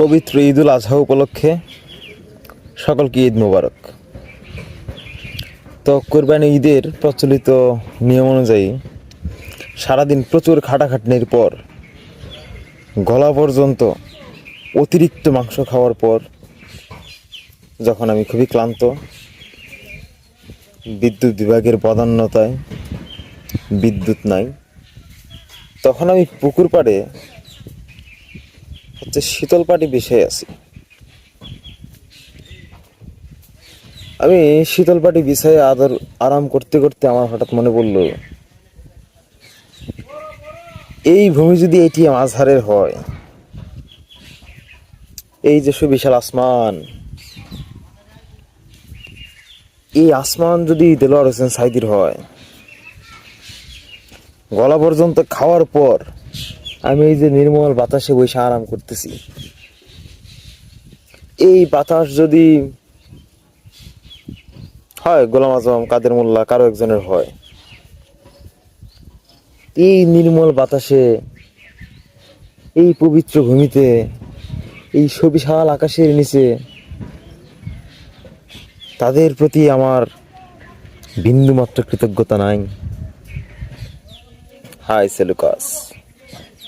পবিত্র ঈদুল আজহা উপলক্ষে সকলকে ঈদ মোবারক। তো কোরবানি ঈদের প্রচলিত নিয়ম অনুযায়ী সারাদিন প্রচুর খাটাখাটনির পর, গলা পর্যন্ত অতিরিক্ত মাংস খাওয়ার পর যখন আমি খুবই ক্লান্ত, বিদ্যুৎ বিভাগের প্রাধান্যতায় বিদ্যুৎ নাই, তখন আমি পুকুর পাড়ে হচ্ছে শীতল পাটি বিষয়ে আছি। আমি শীতল পাটি বিষয়ে আদর, আরাম করতে করতে আমার হঠাৎ মনে পড়ল, এই ভূমি যদি এটি আজহারের হয়, এই যে সুবিশাল আসমান, এই আসমান যদি দেলোয়ার হোসেন সাইদির হয়, গলা পর্যন্ত খাওয়ার পর আমি এই যে নির্মল বাতাসে বসে আরাম করতেছি। এই বাতাস যদি হয়, গোলাম আজম, কাদের মোল্লা, কারও একজনের হয়, এই নির্মল বাতাসে, এই পবিত্র ভূমিতে, এই সবিশাল আকাশের নিচে, তাদের প্রতি আমার বিন্দুমাত্র কৃতজ্ঞতা নাই। Hi Seleucus.